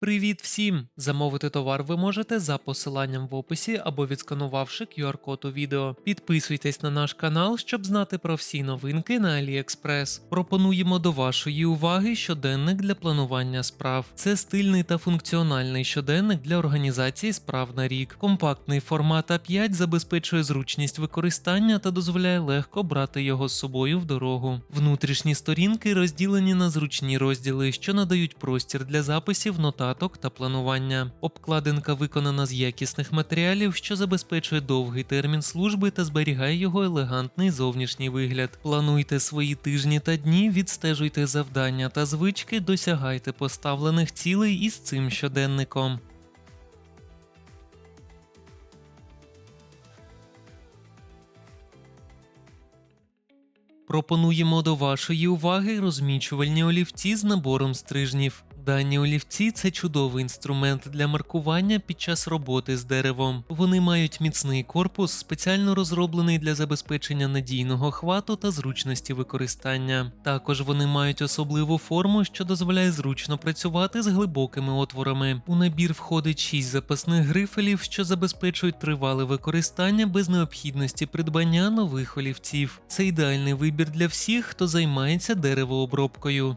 Привіт всім! Замовити товар ви можете за посиланням в описі або відсканувавши QR-код у відео. Підписуйтесь на наш канал, щоб знати про всі новинки на AliExpress. Пропонуємо до вашої уваги щоденник для планування справ. Це стильний та функціональний щоденник для організації справ на рік. Компактний формат А5 забезпечує зручність використання та дозволяє легко брати його з собою в дорогу. Внутрішні сторінки розділені на зручні розділи, що надають простір для записів, нотаток та планування. Обкладинка виконана з якісних матеріалів, що забезпечує довгий термін служби та зберігає його елегантний зовнішній вигляд. Плануйте свої тижні та дні, відстежуйте завдання та звички, досягайте поставлених цілей із цим щоденником. Пропонуємо до вашої уваги розмічувальні олівці з набором стрижнів. Дані олівці це чудовий інструмент для маркування під час роботи з деревом. Вони мають міцний корпус, спеціально розроблений для забезпечення надійного хвату та зручності використання. Також вони мають особливу форму, що дозволяє зручно працювати з глибокими отворами. У набір входить 6 запасних грифелів, що забезпечують тривале використання без необхідності придбання нових олівців. Це ідеальний вибір для всіх, хто займається деревообробкою.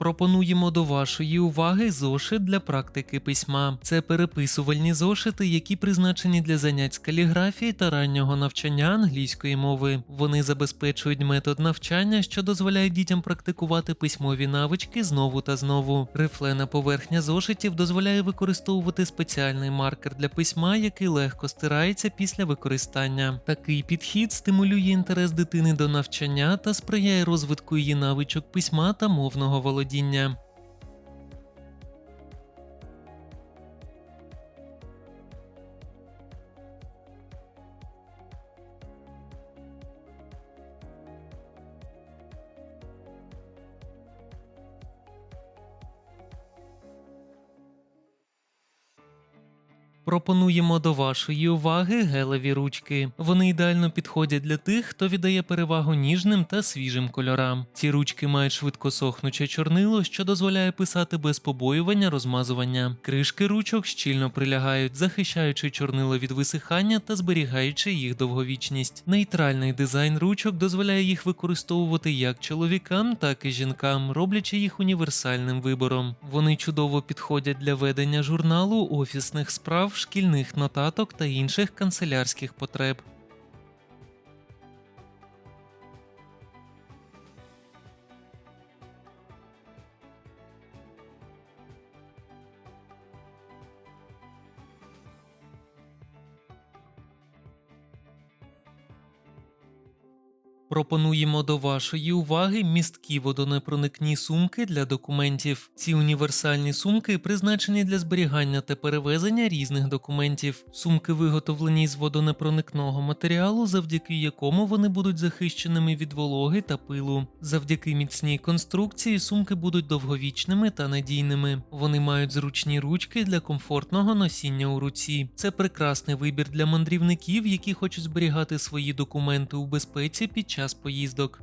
Пропонуємо до вашої уваги зошит для практики письма. Це переписувальні зошити, які призначені для занять з каліграфії та раннього навчання англійської мови. Вони забезпечують метод навчання, що дозволяє дітям практикувати письмові навички знову та знову. Рифлена поверхня зошитів дозволяє використовувати спеціальний маркер для письма, який легко стирається після використання. Такий підхід стимулює інтерес дитини до навчання та сприяє розвитку її навичок письма та мовного володіння. dinjem. Пропонуємо до вашої уваги гелеві ручки. Вони ідеально підходять для тих, хто віддає перевагу ніжним та свіжим кольорам. Ці ручки мають швидкосохнуче чорнило, що дозволяє писати без побоювання розмазування. Кришки ручок щільно прилягають, захищаючи чорнило від висихання та зберігаючи їх довговічність. Нейтральний дизайн ручок дозволяє їх використовувати як чоловікам, так і жінкам, роблячи їх універсальним вибором. Вони чудово підходять для ведення журналу, офісних справ, шкільних нотаток та інших канцелярських потреб. Пропонуємо до вашої уваги місткі водонепроникні сумки для документів. Ці універсальні сумки призначені для зберігання та перевезення різних документів. Сумки виготовлені з водонепроникного матеріалу, завдяки якому вони будуть захищеними від вологи та пилу. Завдяки міцній конструкції сумки будуть довговічними та надійними. Вони мають зручні ручки для комфортного носіння у руці. Це прекрасний вибір для мандрівників, які хочуть зберігати свої документи у безпеці під час поїздок.